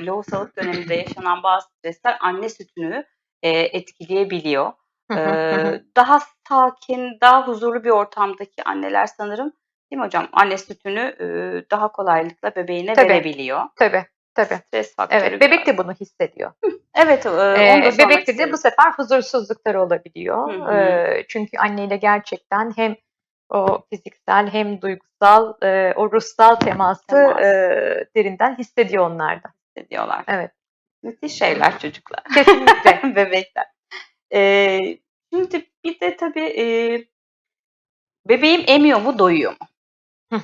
Lohusalık döneminde yaşanan bazı stresler anne sütünü, eee, etkileyebiliyor. Eee, daha sakin, daha huzurlu bir ortamdaki anneler sanırım, değil mi hocam? Anne sütünü, ııı, daha kolaylıkla bebeğine Tabii. verebiliyor. Tabii, tabii. Stres faktörü Evet, bebek de bunu hissediyor. Evet, Eee, sormak bebekte de bu sefer huzursuzluklar olabiliyor. Hı hı. Eee, çünkü anneyle gerçekten hem o fiziksel hem duygusal, eee, o ruhsal teması, Temas. eee, derinden hissediyor onlar da. Hissediyorlar. Evet. Müthiş şeyler çocuklar. Kesinlikle. Bebekler. Eee, şimdi bir de tabii, eee, bebeğim emiyor mu, doyuyor mu?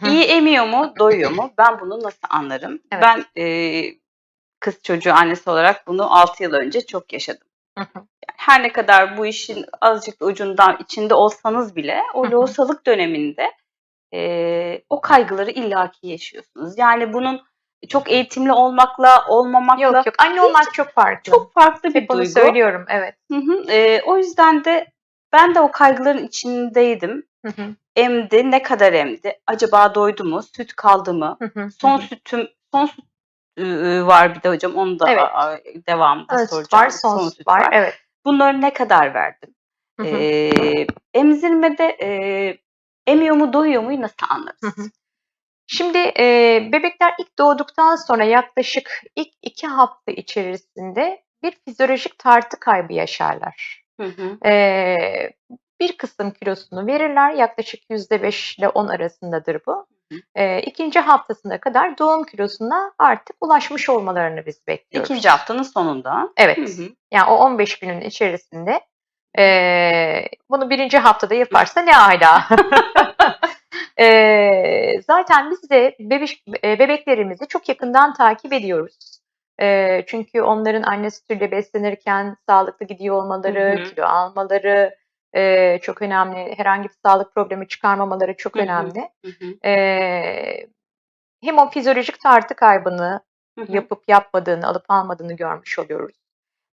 İyi emiyor mu, doyuyor mu? Ben bunu nasıl anlarım? Evet. Ben, eee, kız çocuğu annesi olarak bunu 6 yıl önce çok yaşadım. Yani her ne kadar bu işin azıcık da ucundan içinde olsanız bile o lohusalık döneminde, eee, o kaygıları illaki yaşıyorsunuz. Yani bunun çok eğitimli olmakla, olmamakla Yok, yok. Anne hiç olmak çok farklı. çok farklı bir Hep onu duygu. söylüyorum, evet. Hı hı. Eee, o yüzden de ben de o kaygıların içindeydim. Hı hı. Emdi, ne kadar emdi? Acaba doydu mu? Süt kaldı mı? Hı hı. Hı Son hı. sütüm son süt, ııı, var bir de hocam onu da Evet. a devamında süt soracağım. var, son Son süt var. var. Evet. Bunları ne kadar verdim? Hı hı. Eee, emzirmede, eee, emiyor mu, doyuyor muyu nasıl Hı anlarız? hı. Şimdi, eee, bebekler ilk doğduktan sonra yaklaşık ilk 2 hafta içerisinde bir fizyolojik tartı kaybı yaşarlar. Hı hı. Eee, bir kısım kilosunu verirler. Yaklaşık %5 ile 10 arasındadır bu. Eee, 2. haftasına kadar doğum kilosuna artık ulaşmış olmalarını biz 2. bekliyoruz. haftanın sonunda. Evet. Hı hı. Yani o 15 günün içerisinde, eee, bunu 1. haftada yaparsa ne âlâ. Eee, zaten biz de bebiş eee, bebeklerimizi çok yakından takip ediyoruz. Eee, çünkü onların anne sütüyle beslenirken sağlıklı gidiyor olmaları, hı. kilo almaları, eee, çok önemli. Herhangi bir sağlık problemi çıkarmamaları çok Hı hı. önemli. Eee, hem o fizyolojik tartı kaybını Hı hı. yapıp yapmadığını, alıp almadığını görmüş oluyoruz.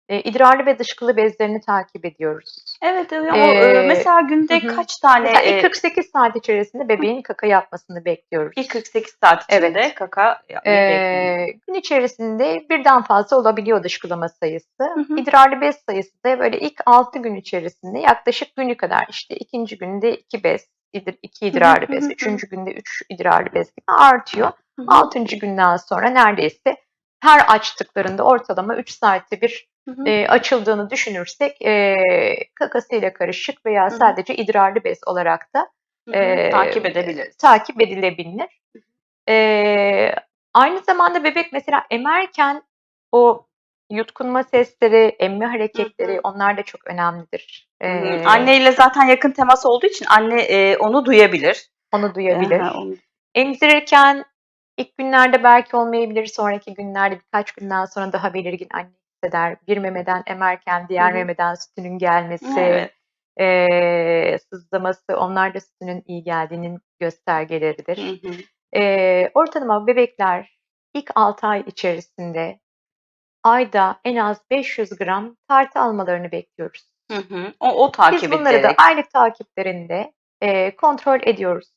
Eee, idrarlı ve dışkılı bezlerini takip ediyoruz. Evet, o, eee, Eee mesela Hı günde hı. kaç tane, Mesela ilk eee 48 saat içerisinde bebeğin kaka yapmasını bekliyoruz. İlk 48 saat içinde Evet. kaka yapmayı bekleniyor. Eee, gün içerisinde 1'den fazla olabiliyor dışkılama sayısı. Hı hı. İdrarlı bez sayısı da böyle ilk 6 gün içerisinde yaklaşık günü kadar işte 2. günde 2 bez, idir 2 Hı hı. idrarlı bez, hı. Hı hı. 3. günde 3 idrarlı bez gibi artıyor. Hı hı. 6. günden sonra neredeyse her açtıklarında ortalama 3 saatte bir, Hı hı. eee, açıldığını düşünürsek, eee, kakasıyla karışık veya Hı hı. sadece idrarlı bez olarak da, Hı hı. Takip edebiliriz. takip edilebilir. Eee, aynı zamanda bebek mesela emerken o yutkunma sesleri, emme hareketleri hı. onlar da çok önemlidir. Hı. Eee Anneyle zaten yakın temas olduğu için anne, eee, onu duyabilir. Onu duyabilir. Onu Emzirirken ilk günlerde belki olmayabilir, sonraki günlerde birkaç günden sonra daha belirgin anne hisseder. Bir memeden emerken diğer hı. memeden sütünün gelmesi, Evet. eee, sızlaması onlar da sütünün iyi geldiğinin göstergeleridir. Eee, ortalama bebekler ilk 6 ay içerisinde ayda en az 500 gram tartı almalarını bekliyoruz. Hı hı. O o Biz takip bunları da edilerek. aylık takiplerinde, eee, kontrol ediyoruz.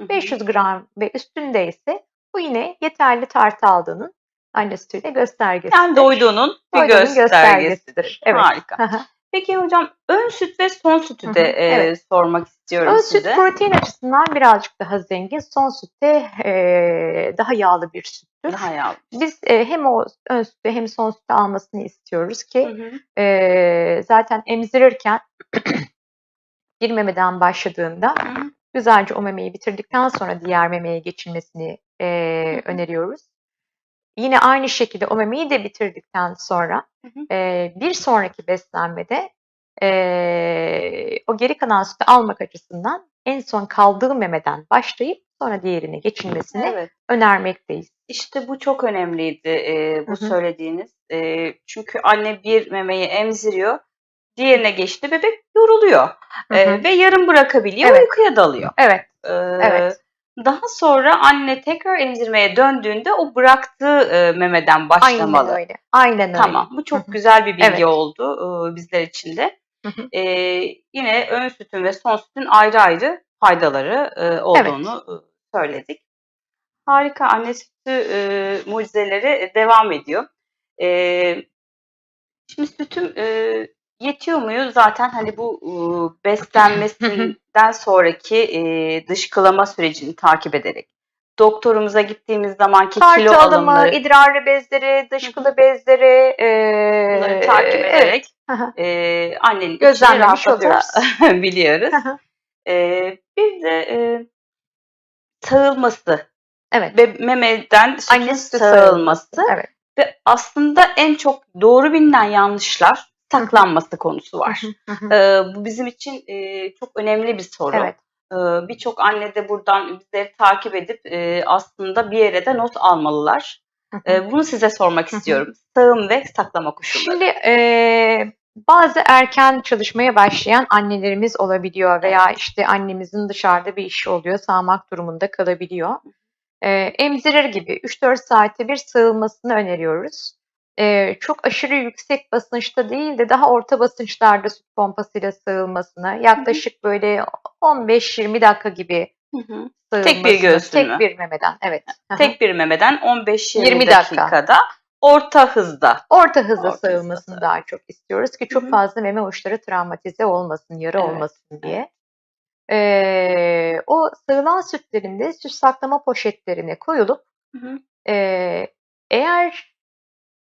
Hı hı. 500 gram ve üstündeyse bu yine yeterli tartı aldığının anne sütüyle Yani göstergesidir. doyduğunun bir Doyduğunun göstergesidir. göstergesidir. Evet. Harika. Hı hı. Peki hocam ön süt ve son Hı sütü de, hı. Evet. sormak istiyorum Ön süt size. protein açısından birazcık daha zengin. Son süt de, eee, daha yağlı bir süttür. Daha yağlı. Biz, eee, hem o ön sütü hem son sütü almasını istiyoruz Hı ki, hı. eee, zaten emzirirken bir memeden başladığında Hı hı. güzelce o memeyi bitirdikten sonra diğer memeye geçilmesini, eee, Hı hı. öneriyoruz. Yine aynı şekilde o memeyi de bitirdikten sonra, Hı hı. eee, bir sonraki beslenmede, eee, o geri kalan sütü almak açısından en son kaldığı memeden başlayıp sonra diğerine geçilmesini Evet. önermekteyiz. İşte bu çok önemliydi, Hı bu hı. söylediğiniz. Eee, çünkü anne bir memeyi emziriyor, diğerine geçti, bebek yoruluyor, Hı hı. ve yarım bırakabiliyor, Evet. uykuya dalıyor. Evet. Eee, Evet. Daha sonra anne tekrar emzirmeye döndüğünde o bıraktığı, eee, memeden Aynen başlamalı. öyle. Aynen öyle. Tamam, bu çok güzel bir bilgi Evet. oldu, ııı, bizler için de. Eee, yine ön sütün ve son sütün ayrı ayrı faydaları, Evet. olduğunu, ııı, söyledik. Harika, anne sütü, ııı, mucizeleri, devam ediyor. Eee, şimdi sütüm, eee, yetiyor muyu zaten, hani, bu, uuu, beslenmesinden sonraki, eee, dışkılama sürecini takip ederek, doktorumuza gittiğimiz zamanki kilo Tartı alımı, alımları idrarlı bezleri, dışkılı bezleri, bunları eee, takip evet. ederek, hı. eee, annenin Gözlemlemiş. Hı hı. Eee, bir de, eee, sağılması, Evet. be memeden sütün sağılması Evet. ve aslında en çok doğru bilinen yanlışlar saklanması konusu var. Eee, bu bizim için, eee, çok önemli bir soru. Evet. Eee, birçok anne de buradan bizleri takip edip, eee, aslında bir yere de not almalılar. Eee, bunu size sormak istiyorum. Sağım ve saklama koşulları. Şimdi, eee, bazı erken çalışmaya başlayan annelerimiz olabiliyor veya, işte, annemizin dışarıda bir işi oluyor, sağmak durumunda kalabiliyor. Eee, emzirir gibi 3-4 saatte bir sağılmasını öneriyoruz. Eee, çok aşırı yüksek basınçta değil de daha orta basınçlarda süt pompasıyla sağılmasını, yaklaşık böyle 15-20 dakika gibi Hı hı. sağılmasını. bir göğsün Tek mü? bir memeden, evet. Hı hı. Tek bir memeden 15-20 20 dakika. dakikada orta hızda. Orta hızla Orta sağılmasını hızla. daha çok istiyoruz ki çok Hı hı. fazla meme uçları travmatize olmasın, yara Evet, olmasın diye. Eee, o sağılan sütlerin de süt saklama poşetlerine koyulup, Hı hı. eee, eğer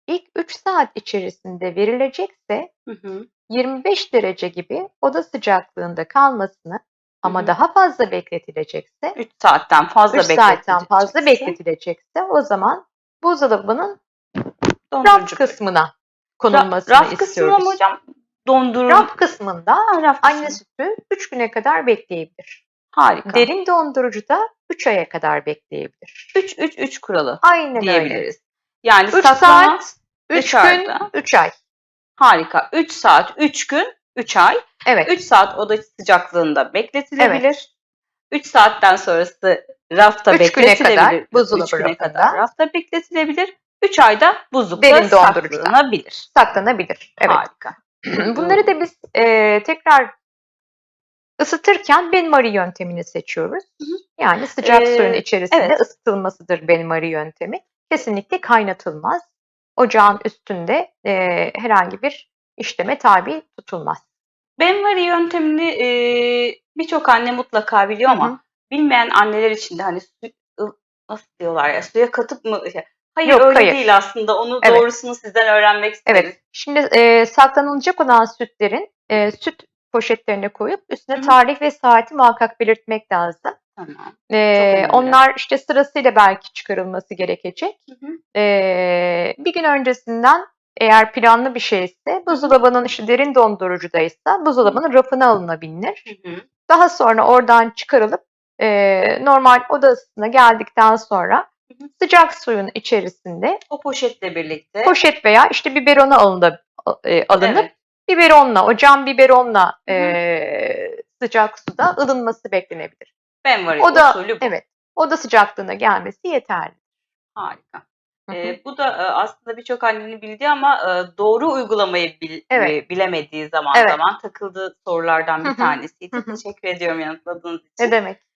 ilk 3 saat içerisinde verilecekse Hı hı. 25 derece gibi oda sıcaklığında kalmasını ama hı. daha fazla bekletilecekse 3 saatten fazla 3 saatten fazla bekletilecekse o zaman buzdolabının raf dondurucu kısmına Ra- konulmasını raf kısmı istiyoruz. mı hocam? Dondurum. Raf kısmında Ha, raf anne kısmı. sütü 3 güne kadar bekleyebilir. Harika. Derin dondurucuda 3 aya kadar bekleyebilir. 3-3-3 kuralı Aynen öyle. Yani 3 saklama saat, 3 gün, dışarıda. 3 ay. Harika. 3 saat, 3 gün, 3 ay. Evet. 3 saat oda sıcaklığında bekletilebilir. 3 saatten sonrası rafta Üç güne bekletilebilir. kadar buzdolabı 3 güne kadar rafta bekletilebilir. 3 ayda buzlukta saklanabilir. saklanabilir. Evet. Harika. Bunları da biz e, tekrar ısıtırken benmari yöntemini seçiyoruz. Hı hı. Yani sıcak Ee, suyun içerisinde evet. ısıtılmasıdır benmari yöntemi. Kesinlikle kaynatılmaz. Ocağın üstünde e, herhangi bir işleme tabi tutulmaz. Benvari yöntemini e, birçok anne mutlaka biliyor ama bilmeyen anneler için de hani nasıl diyorlar ya suya katıp mı? Hayır Yok, öyle hayır. değil aslında. Onu Evet. doğrusunu sizden öğrenmek isteriz. Evet. Şimdi e, saklanılacak olan sütlerin e, süt poşetlerine koyup üstüne Hı hı. tarih ve saati muhakkak belirtmek lazım. Tamam. E, önemli. onlar işte sırasıyla belki çıkarılması gerekecek. Hı hı. E, bir gün öncesinden eğer planlı bir şeyse buzdolabının işte derin dondurucudaysa buzdolabının rafına alınabilir. Hı hı. Daha sonra oradan çıkarılıp e, normal oda ısısına geldikten sonra Hı hı. sıcak suyun içerisinde O poşetle birlikte. poşet veya işte biberona alınıp, e, alınıp Evet. biberonla, o cam biberonla Hı hı. e, sıcak suda ılınması beklenebilir. Benvari O da usulü bu. evet, oda sıcaklığına gelmesi yeterli. Harika. Hı hı. Bu da e, aslında birçok annenin bildiği ama e, doğru uygulamayı bil- Evet. e, bilemediği zaman Evet. zaman takıldığı sorulardan bir tanesiydi. Hı hı. Teşekkür ediyorum yanıtladığınız için. Ne demek?